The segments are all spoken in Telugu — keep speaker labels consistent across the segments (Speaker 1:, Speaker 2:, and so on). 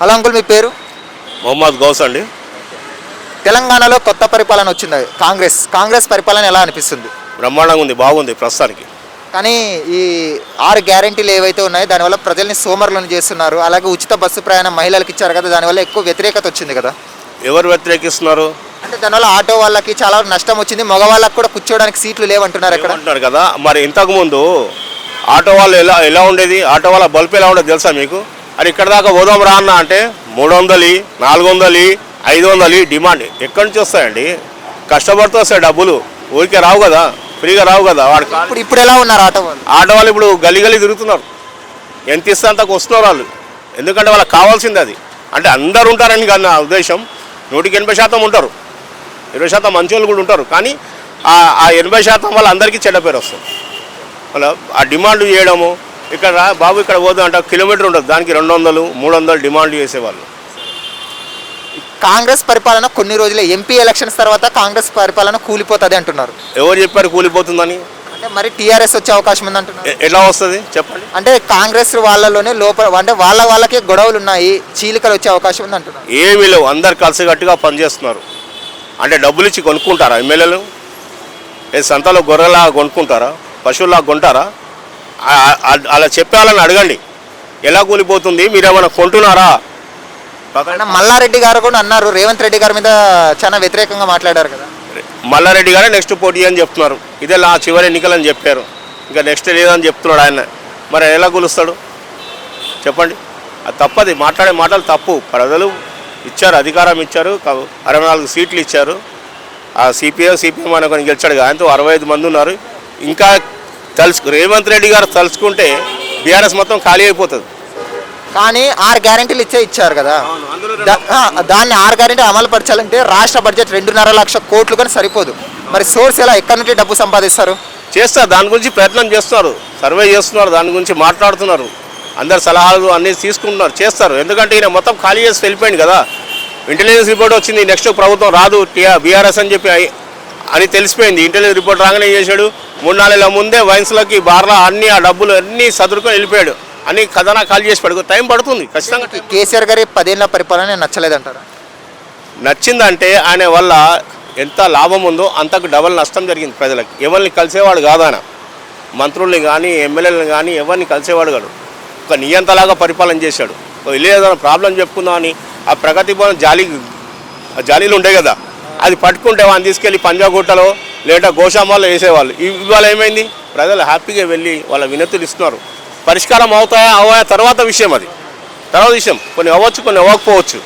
Speaker 1: హలో అంకుల్ మీ పేరు?
Speaker 2: మొహమ్మద్ గౌస్ అండి.
Speaker 1: తెలంగాణలో కొత్త పరిపాలన వచ్చింది. కాంగ్రెస్ కాంగ్రెస్ పరిపాలన ఎలా అనిపిస్తుంది?
Speaker 2: బ్రహ్మాండంగా ఉంది బాగుంది ప్రస్తుతానికి.
Speaker 1: కానీ ఈ ఆరు గ్యారంటీలు ఏవైతే ఉన్నాయో దానివల్ల ప్రజల్ని సోమరులను చేస్తున్నారు. అలాగే ఉచిత బస్సు ప్రయాణం మహిళలకు ఇచ్చారు కదా దానివల్ల ఎక్కువ వ్యతిరేకత వచ్చింది కదా?
Speaker 2: ఎవరు వ్యతిరేకిస్తున్నారు?
Speaker 1: అంటే దానివల్ల ఆటో వాళ్ళకి చాలా నష్టం వచ్చింది. మగవాళ్ళకి కూడా కూర్చోవడానికి సీట్లు లేవంటున్నారు ఇక్కడ.
Speaker 2: అంటున్నారు కదా. మరి ఇంతకు ముందు ఆటో వాళ్ళు ఎలా ఎలా ఉండేది? ఆటో వాళ్ళ బల్బ్ ఎలా ఉండేది తెలుసా మీకు? అది ఇక్కడ దాకా పోదాం రా అన్న అంటే మూడు వందలు నాలుగు వందలు ఐదు వందలు డిమాండ్ ఎక్కడి నుంచి వస్తాయండి? కష్టపడుతూ వస్తాయి డబ్బులు. ఊరికే రావు కదా ఫ్రీగా రావు కదా వాడు
Speaker 1: ఇప్పుడు ఇప్పుడు ఎలా ఉన్నారు ఆటో వాళ్ళు?
Speaker 2: ఆటో వాళ్ళు ఇప్పుడు గల్లీ గల్లీ తిరుగుతున్నారు. ఎంత ఇస్తే అంతకు వస్తున్నారు వాళ్ళు. ఎందుకంటే వాళ్ళకి కావాల్సింది అది. అంటే అందరు ఉంటారని కాదు నా ఉద్దేశం. నూటికి ఎనభై శాతం ఉంటారు. ఇరవై శాతం మంచి వాళ్ళు కూడా ఉంటారు. కానీ ఆ ఆ ఎనభై శాతం వాళ్ళ అందరికీ చెడ్డ పేరు వస్తుంది. వాళ్ళ ఆ డిమాండ్ చేయడము ఇక్కడ రా బాబు ఇక్కడ పోదాం అంటే కిలోమీటర్ ఉంటుంది దానికి రెండు వందలు మూడు వందలు డిమాండ్ చేసేవాళ్ళు.
Speaker 1: కాంగ్రెస్ పరిపాలన కొన్ని రోజులే. ఎంపీ ఎలక్షన్స్ తర్వాత కాంగ్రెస్ పరిపాలన కూలిపోతుంది అంటున్నారు.
Speaker 2: ఎవరు చెప్పారు కూలిపోతుందని?
Speaker 1: అంటే మరి టీఆర్ఎస్ వచ్చే అవకాశం ఉంది అంటున్నారు
Speaker 2: ఎలా వస్తుంది? చెప్పండి.
Speaker 1: అంటే కాంగ్రెస్ వాళ్ళలోనే లోపల అంటే వాళ్ళ వాళ్ళకే గొడవలు ఉన్నాయి చీలికలు వచ్చే అవకాశం ఉంది అంటున్నారు
Speaker 2: ఏమీ లేవు. అందరు కలిసికట్టుగా పనిచేస్తున్నారు. అంటే డబ్బులు ఇచ్చి కొనుక్కుంటారా ఎమ్మెల్యేలు? ఏ సంతలో గొర్రెలా కొనుక్కుంటారా? పశువులా కొంటారా? అలా చెప్పాలని అడగండి. ఎలా కూలిపోతుంది? మీరేమైనా కొంటున్నారా? పక్కన
Speaker 1: అన్న మల్లారెడ్డి గారు కూడా అన్నారు రేవంత్ రెడ్డి గారి మీద చాలా వ్యతిరేకంగా మాట్లాడారు కదా.
Speaker 2: మల్లారెడ్డి గారే నెక్స్ట్ పోటీ అని చెప్తున్నారు. ఇదే నా చివరి ఎన్నికలని చెప్పారు. ఇంకా నెక్స్ట్ లేదని చెప్తున్నాడు ఆయన. మరి ఎలా కూలుస్తాడు? చెప్పండి. అది తప్పది. మాట్లాడే మాటలు తప్పు. ప్రజలు ఇచ్చారు అధికారం ఇచ్చారు. అరవై నాలుగు సీట్లు ఇచ్చారు. ఆ సిపిఐ సిపిఎం అని కొన్ని గెలిచాడు ఆయనతో అరవై ఐదు మంది ఉన్నారు. ఇంకా తలుసు రేవంత్ రెడ్డి గారు తలుచుకుంటే బీఆర్ఎస్ మొత్తం ఖాళీ అయిపోతుంది.
Speaker 1: కానీ ఆరు గ్యారెంటీలు ఇచ్చే ఇచ్చారు కదా. దాన్ని ఆరు గ్యారెంటీ అమలు పరచాలంటే రాష్ట్ర బడ్జెట్ రెండున్నర లక్ష కోట్లు కానీ సరిపోదు. మరి సోర్స్ ఎలా? ఎక్కడి నుండి డబ్బు సంపాదిస్తారు?
Speaker 2: చేస్తారు దాని గురించి ప్రయత్నం చేస్తున్నారు. సర్వే చేస్తున్నారు దాని గురించి మాట్లాడుతున్నారు. అందరు సలహాలు అన్నీ తీసుకుంటున్నారు చేస్తారు. ఎందుకంటే ఈయన మొత్తం ఖాళీ చేసి వెళ్ళిపోయింది కదా. ఇంటెలిజెన్స్ రిపోర్ట్ వచ్చింది నెక్స్ట్ ప్రభుత్వం రాదు బీఆర్ఎస్ అని చెప్పి అని తెలిసిపోయింది. ఇంటెలిజెన్స్ రిపోర్ట్ రాగానే ఏం చేశాడు? మూడు నాలుగేళ్ళ ముందే వైన్స్లకి బార్లా అన్ని ఆ డబ్బులు అన్నీ సదురుకొని వెళ్ళిపోయాడు. అన్ని ఖజానా ఖాళీ చేసి పడుకో టైం పడుతుంది ఖచ్చితంగా
Speaker 1: కేసీఆర్ గారి పదేళ్ళ పరిపాలన నచ్చలేదంటారా?
Speaker 2: నచ్చిందంటే ఆయన వల్ల ఎంత లాభం ఉందో అంతకు డబల్ నష్టం జరిగింది ప్రజలకు. ఎవరిని కలిసేవాడు కాదు ఆయన. మంత్రుల్ని కానీ ఎమ్మెల్యేలను కానీ ఎవరిని కలిసేవాడు కాదు ఒక నియంతలాగా పరిపాలన చేశాడు. ఏదైనా ప్రాబ్లం చెప్పుకుందామని ఆ ప్రగతి భవన్ జాలి ఆ జాలీలు ఉంటాయి కదా. అది పట్టుకుంటే వాడిని తీసుకెళ్ళి పంజాగుట్టలో లేదా గోశామాలో వేసేవాళ్ళు. ఇవాళ ఏమైంది? ప్రజలు హ్యాపీగా వెళ్ళి వాళ్ళ వినతులు ఇస్తున్నారు. పరిష్కారం అవుతాయా అవయా తర్వాత విషయం అది. తర్వాత విషయం. కొన్ని అవ్వచ్చు కొన్ని అవ్వకపోవచ్చు.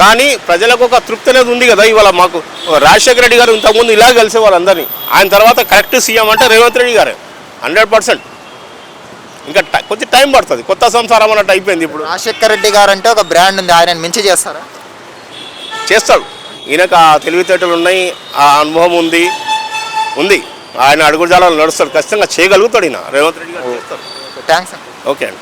Speaker 2: కానీ ప్రజలకు ఒక తృప్తి అనేది ఉంది కదా ఇవాళ మాకు. రాజశేఖర రెడ్డి గారు ఇంతకుముందు ఇలా కలిసే వాళ్ళందరినీ. ఆయన తర్వాత కరెక్ట్ సీఎం అంటే రేవంత్ రెడ్డి గారే. Hundred percent. ఇంకా కొంచెం టైం పడుతుంది. కొత్త సంసారం అన్నట్టు అయిపోయింది ఇప్పుడు.
Speaker 1: రాజశేఖర్ రెడ్డి గారు అంటే ఒక బ్రాండ్ ఉంది. ఆయన మించి చేస్తారా?
Speaker 2: చేస్తాడు. ఈయనకు ఆ తెలివితేటలు ఉన్నాయి ఆ అనుభవం ఉంది ఉంది. ఆయన అడుగుజాలలో నడుస్తాడు ఖచ్చితంగా చేయగలుగుతాడు ఈయన. రేవంత్ రెడ్డి గారు
Speaker 1: థ్యాంక్స్
Speaker 2: ఓకే అండి.